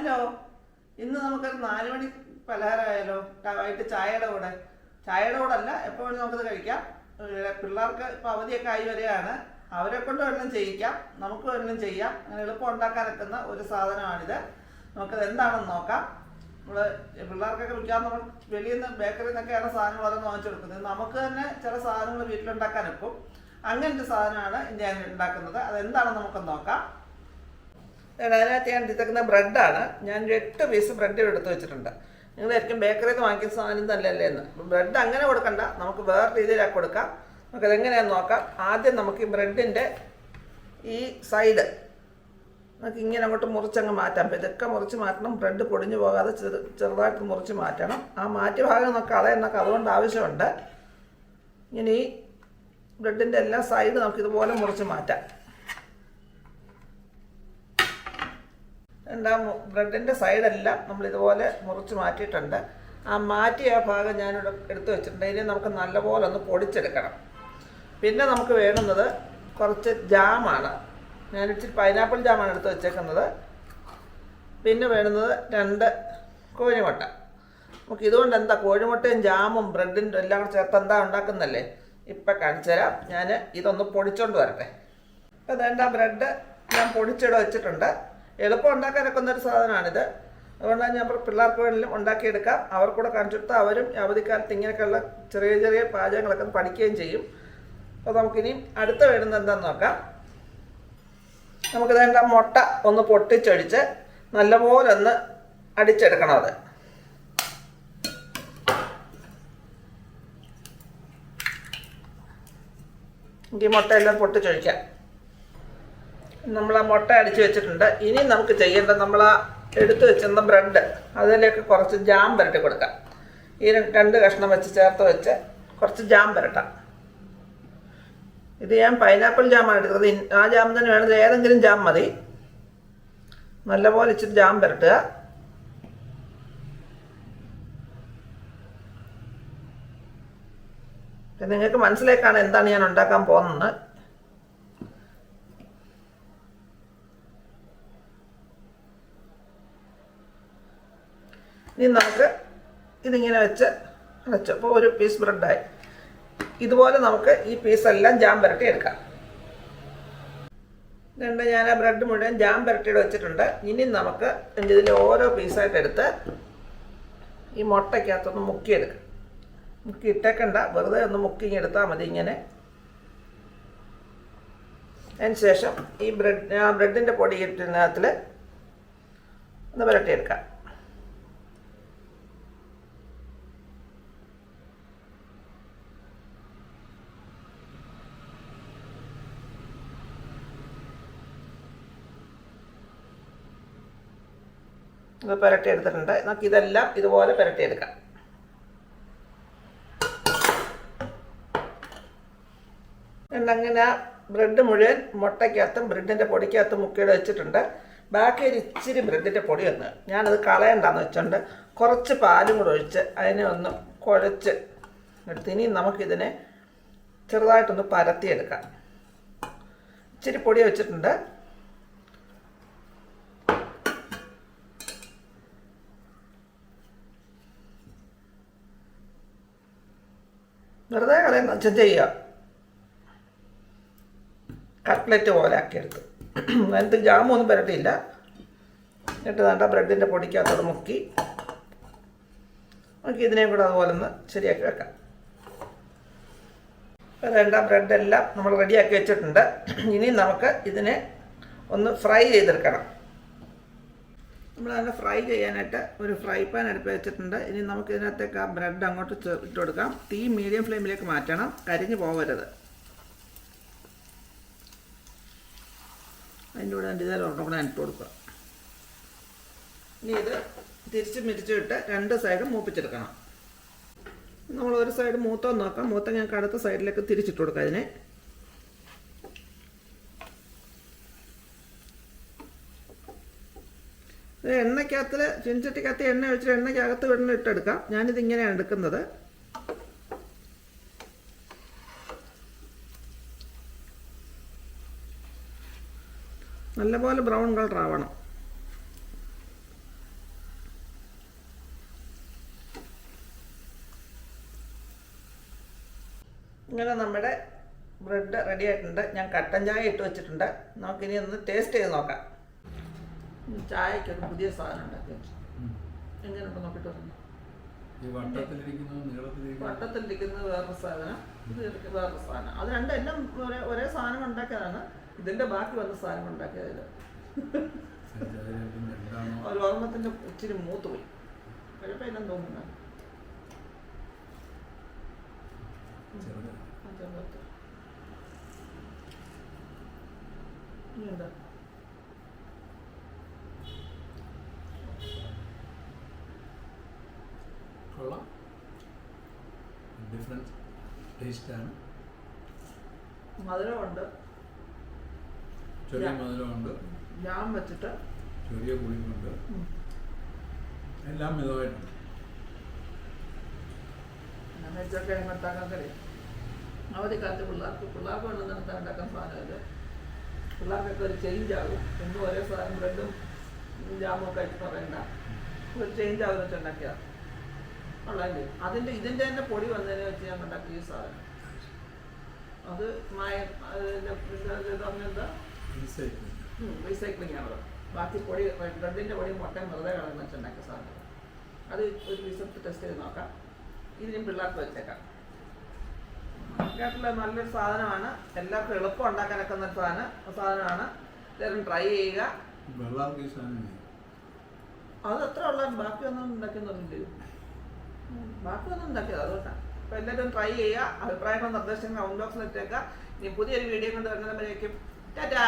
Hello ഇന്ന് നമുക്കൊരു നാല് മണി പലഹാരമായാലോ വൈകിട്ട് ചായയുടെ കൂടെ. ചായയുടെ കൂടെ അല്ല എപ്പോൾ വേണമെങ്കിൽ നമുക്കത് കഴിക്കാം. പിള്ളേർക്ക് ഇപ്പോൾ അവധിയൊക്കെ ആയി വരികയാണ് അവരെ കൊണ്ട് വേണമെങ്കിലും ചെയ്യിക്കാം. നമുക്ക് വേണമെങ്കിലും ചെയ്യാം. അങ്ങനെ എളുപ്പം ഉണ്ടാക്കാൻ പറ്റുന്ന ഒരു സാധനമാണിത്. നമുക്കത് എന്താണെന്ന് നോക്കാം. നമ്മൾ പിള്ളേർക്കൊക്കെ വിൽക്കാൻ നമ്മൾ വെളിയിൽ നിന്ന് ബേക്കറിയിൽ നിന്നൊക്കെയാണ് സാധനങ്ങൾ ഓരോന്ന് വാങ്ങിച്ചു കൊടുക്കുന്നത്. നമുക്ക് തന്നെ ചില സാധനങ്ങൾ വീട്ടിലുണ്ടാക്കാൻ എപ്പോൾ അങ്ങനത്തെ സാധനമാണ് ഞാൻ ഉണ്ടാക്കുന്നത്. അതെന്താണെന്ന് നമുക്ക് നോക്കാം. അതിനകത്ത് ഞാൻ എടുത്തേക്കുന്ന ബ്രെഡാണ്. ഞാൻ എട്ട് പീസ് ബ്രെഡ് എടുത്ത് വെച്ചിട്ടുണ്ട്. നിങ്ങൾ ആയിരിക്കും ബേക്കറിയിൽ നിന്ന് വാങ്ങിക്കുന്ന സാധനം തന്നെയല്ലേ എന്ന്. ബ്രെഡ് അങ്ങനെ കൊടുക്കണ്ട. നമുക്ക് വേറെ രീതിയിലാക്കി കൊടുക്കാം. നമുക്ക് എങ്ങനെയാണെന്ന് നോക്കാം. ആദ്യം നമുക്ക് ഈ ബ്രെഡിന്റെ ഈ സൈഡ് നമുക്ക് ഇങ്ങനെ അങ്ങോട്ട് മുറിച്ചങ്ങ് മാറ്റാം. ഇതൊക്കെ മുറിച്ച് മാറ്റണം. ബ്രെഡ് പൊടിഞ്ഞു പോകാതെ ചെറു ചെറുതായിട്ട് മുറിച്ച് മാറ്റണം. ആ മാറ്റിയ ഭാഗം നമുക്ക് കളയെന്നൊക്കെ അതുകൊണ്ട് ആവശ്യമുണ്ട്. ഇനി ബ്രെഡിന്റെ എല്ലാ സൈഡ് നമുക്ക് ഇതുപോലെ മുറിച്ച് മാറ്റാം. രണ്ടാം ബ്രെഡിന്റെ സൈഡെല്ലാം നമ്മൾ ഇതുപോലെ മുറിച്ച് മാറ്റിയിട്ടുണ്ട്. ആ മാറ്റിയ ഭാഗം ഞാനിവിടെ എടുത്തു വെച്ചിട്ടുണ്ട്. ഇനി നമുക്ക് നല്ലപോലെ ഒന്ന് പൊടിച്ചെടുക്കണം. പിന്നെ നമുക്ക് വേണ്ടുന്നത് കുറച്ച് ജാമാണ്. ഞാൻ ഇച്ചിരി പൈനാപ്പിൾ ജാമാണ് എടുത്ത് വെച്ചേക്കുന്നത്. പിന്നെ വേണ്ടുന്നത് രണ്ട് കോഴിമുട്ട. നമുക്ക് ഇതുകൊണ്ട് എന്താ കോഴിമുട്ടയും ജാമും ബ്രെഡിന്റെ എല്ലാം കൂടെ ചേർത്ത് എന്താ ഉണ്ടാക്കുന്നല്ലേ? ഇപ്പം കാണിച്ചു തരാം. ഞാൻ ഇതൊന്ന് പൊടിച്ചോണ്ട് വരട്ടെ. ഇപ്പം വേണ്ട ബ്രെഡ് ഞാൻ പൊടിച്ചിട വെച്ചിട്ടുണ്ട്. എളുപ്പം ഉണ്ടാക്കാനൊക്കെ ഒരു സാധനമാണിത്. അതുകൊണ്ടാണ് ഞാൻ പിള്ളേർക്ക് വേണമെങ്കിലും ഉണ്ടാക്കിയെടുക്കാം. അവർക്കൂടെ കാണിച്ചു അവരും അവധിക്കാലത്ത് ഇങ്ങനെയൊക്കെയുള്ള ചെറിയ ചെറിയ പാചകങ്ങളൊക്കെ പഠിക്കുകയും ചെയ്യും. അപ്പോൾ നമുക്കിനി അടുത്ത വേണ്ടുന്നത് എന്താണെന്ന് നോക്കാം. നമുക്ക് വേണ്ട മുട്ട ഒന്ന് പൊട്ടിച്ചൊഴിച്ച് നല്ലപോലെ ഒന്ന് അടിച്ചെടുക്കണം അത്. ഈ മുട്ടയെല്ലാം പൊട്ടിച്ചൊഴിക്കാം. നമ്മൾ ആ മുട്ട അടിച്ച് വെച്ചിട്ടുണ്ട്. ഇനി നമുക്ക് ചെയ്യേണ്ടത് നമ്മൾ ആ എടുത്തു വെച്ചിരുന്ന ബ്രെഡ് അതിലേക്ക് കുറച്ച് ജാം പുരട്ടി കൊടുക്കാം. ഈ രണ്ട് കഷ്ണം വെച്ച് ചേർത്ത് വെച്ച് കുറച്ച് ജാം പുരട്ടാം. ഇത് ഞാൻ പൈനാപ്പിൾ ജാമാണ് എടുക്കുന്നത്. ആ ജാം തന്നെ വേണമെങ്കിൽ ഏതെങ്കിലും ജാം മതി. നല്ലപോലെ ഇച്ചിരി ജാം പുരട്ടുക. നിങ്ങൾക്ക് മനസ്സിലേക്കാണ് എന്താണ് ഞാൻ ഉണ്ടാക്കാൻ പോകുന്നത്. ഇനി നമുക്ക് ഇതിങ്ങനെ വെച്ച് അടച്ചു. അപ്പോൾ ഒരു പീസ് ബ്രെഡായി ഇതുപോലെ നമുക്ക് ഈ പീസെല്ലാം ജാം പുരട്ടി എടുക്കാം. രണ്ട് ഞാൻ ആ ബ്രെഡ് മുഴുവൻ ജാം പുരട്ടിയുടെ വെച്ചിട്ടുണ്ട്. ഇനി നമുക്ക് ഇതിൽ ഓരോ പീസായിട്ട് എടുത്ത് ഈ മുട്ടയ്ക്കകത്തൊന്ന് മുക്കിയെടുക്കാം. മുക്കി ഇട്ടേക്കണ്ട. വെറുതെ ഒന്ന് മുക്കി എടുത്താൽ മതി ഇങ്ങനെ. അതിന് ശേഷം ഈ ബ്രെഡ് ആ ബ്രെഡിന്റെ പൊടി ഇട്ടിനകത്തിൽ ഒന്ന് പുരട്ടിയെടുക്കാം. ഇത് പുരട്ടി എടുത്തിട്ടുണ്ട് നമുക്ക് ഇതെല്ലാം ഇതുപോലെ പുരട്ടിയെടുക്കാം. അങ്ങനെ ബ്രെഡ് മുഴുവൻ മുട്ടയ്ക്കകത്തും ബ്രെഡിന്റെ പൊടിക്കകത്തും മുക്കിയുടെ വെച്ചിട്ടുണ്ട്. ബാക്കി ഒരു ഇച്ചിരി ബ്രെഡിന്റെ പൊടി ഒന്ന്. ഞാനത് കളയണ്ടെന്ന് വെച്ചുകൊണ്ട് കുറച്ച് പാലും കൂടെ ഒഴിച്ച് അതിനെ ഒന്ന് കുഴച്ച് എടുത്ത് ഇനി നമുക്കിതിനെ ചെറുതായിട്ടൊന്ന് പരത്തിയെടുക്കാം. ഇച്ചിരി പൊടി വെച്ചിട്ടുണ്ട്. വെറുതെ കളയുന്ന വെച്ചാൽ ചെയ്യുക കട്ട്ലറ്റ് പോലെ ആക്കിയെടുത്ത്. അതിനകത്ത് ജാമൊന്നും പുരട്ടിയില്ല. എന്നിട്ട് വേണ്ട ബ്രെഡിന്റെ പൊടിക്കകത്തോട് മുക്കി. നമുക്ക് ഇതിനെയും കൂടെ അതുപോലെ ഒന്ന് ശരിയാക്കി വെക്കാം. വേണ്ട ബ്രെഡെല്ലാം നമ്മൾ റെഡിയാക്കി വെച്ചിട്ടുണ്ട്. ഇനി നമുക്ക് ഇതിനെ ഒന്ന് ഫ്രൈ ചെയ്തെടുക്കണം. നമ്മൾ അതിനെ ഫ്രൈ ചെയ്യാനായിട്ട് ഒരു ഫ്രൈ പാൻ അടുപ്പ് വെച്ചിട്ടുണ്ട്. ഇനി നമുക്ക് ഇതിനകത്തേക്ക് ആ ബ്രെഡ് അങ്ങോട്ട് ഇട്ട് കൊടുക്കാം. തീ മീഡിയം ഫ്ലെയിമിലേക്ക് മാറ്റണം. കരിഞ്ഞു പോകരുത്. അതിന്റെ കൂടെ അതിന്റെ ഇതായാലും ഒരെണ്ണം കൂടെ ഇട്ട് കൊടുക്കുക ഇനി ഇത് തിരിച്ച് മിരിച്ചിട്ട് രണ്ട് സൈഡും മൂപ്പിച്ചെടുക്കണം. നമ്മൾ ഒരു സൈഡ് മൂത്തം നോക്കാം. മൂത്തം ഞങ്ങൾക്ക് അടുത്ത സൈഡിലേക്ക് തിരിച്ചിട്ട് കൊടുക്കാം അതിനെ എണ്ണയ്ക്കകത്തിൽ ചുഞ്ചട്ടിക്കകത്ത് എണ്ണ ഒഴിച്ചിട്ട് എണ്ണയ്ക്കകത്ത് വെണ്ണ ഇട്ടെടുക്കാം. ഞാനിത് ഇങ്ങനെയാണ് എടുക്കുന്നത്. നല്ലപോലെ ബ്രൗൺ കളർ ആവണം. ഇങ്ങനെ നമ്മുടെ ബ്രെഡ് റെഡി ആയിട്ടുണ്ട്. ഞാൻ കട്ടൻ ചായ ഇട്ട് വെച്ചിട്ടുണ്ട്. നമുക്കിനി ഒന്ന് ടേസ്റ്റ് ചെയ്ത് നോക്കാം. ഉം, ചായക്ക് ഒരു പുതിയ സാധനം ഉണ്ടാക്കി. എങ്ങനെയുണ്ട് നോക്കിട്ട് പറഞ്ഞു? വട്ടത്തിലിരിക്കുന്നത് വേറൊരു സാധനം. ഇത് വേറൊരു സാധനം. അത് രണ്ടും എല്ലാം ഒരേ ഒരേ സാധനം ഉണ്ടാക്കിയതാണ്. ഇതിന്റെ ബാക്കി വന്ന സാധനം ഒരു ഓർമ്മത്തിന്റെ ഇച്ചിരി മൂത്ത് പോയി. തോന്നുന്നു. ചെറുത് അഞ്ചാമത്തെ ഇനി എന്താ? കൊള്ളാം ഡിഫറെന്റ് ടേസ്റ്റാണ് മധുരമുണ്ട്. ചെറിയ ഞാൻ- മധുരമുണ്ട്. ജാം വെച്ചിട്ട് ചെറിയ പുളിയുണ്ട്. എല്ലാം മിതമായിട്ടുണ്ട്. അവധി വെച്ചൊക്കെ ഉണ്ടാക്കാൻ കഴിയും അവധിക്കാലത്ത് പിള്ളേർക്ക് പിള്ളേർക്ക് വേണ്ടത് നിർത്താൻ ഉണ്ടാക്കാൻ സാധനമില്ല. പിള്ളേർക്കൊക്കെ ഒരു ചേഞ്ച് ആകും. എന്നും ഒരേ സാധനം ബ്രെഡും ജാമും ഒക്കെ ആയിട്ട് പറയണ്ട. ഒരു ചേഞ്ച് ആകുന്ന വെച്ച് ഉണ്ടാക്കിയാൽ ഉള്ളതല്ലേ? അതിന്റെ ഇതിന്റെ തന്നെ പൊടി വന്നതിനെ വെച്ച് ഞാൻ ഉണ്ടാക്കിയ ഈ സാധനം. അത് മായ എന്താ? റീസൈക്ലിംഗ് ആണ് ബാക്കി പൊടി ബ്രെഡിന്റെ പൊടി മുട്ടയും വെറുതെ കളഞ്ഞ് വെച്ചുണ്ടാക്കിയ സാധനം. അത് ഒരു റിസൾട്ട് ടെസ്റ്റ് ചെയ്ത് നോക്കാം. ഇതിനും പിള്ളേർക്ക് വെച്ചേക്കാം. കേട്ടില്ല നല്ലൊരു സാധനമാണ്. എല്ലാവർക്കും എളുപ്പം ഉണ്ടാക്കാനൊക്കെ ഒരു സാധനം. സാധനമാണ്. എല്ലാവരും ട്രൈ ചെയ്യുക. അത് അത്ര ഉള്ള ബാക്കിയൊന്നും ഉണ്ടാക്കുന്നില്ല ബാക്കിയൊന്നും ഉണ്ടാക്കിയത് അതുകൊണ്ടാണ് അപ്പോൾ എല്ലാവരും ട്രൈ ചെയ്യുക. അഭിപ്രായങ്ങളും നിർദ്ദേശങ്ങളും കമന്റ് ബോക്സിൽ ഇട്ടേക്കുക. ഇനി പുതിയൊരു വീഡിയോ കൊണ്ട് വരുന്നവരേക്കും ടാറ്റാ!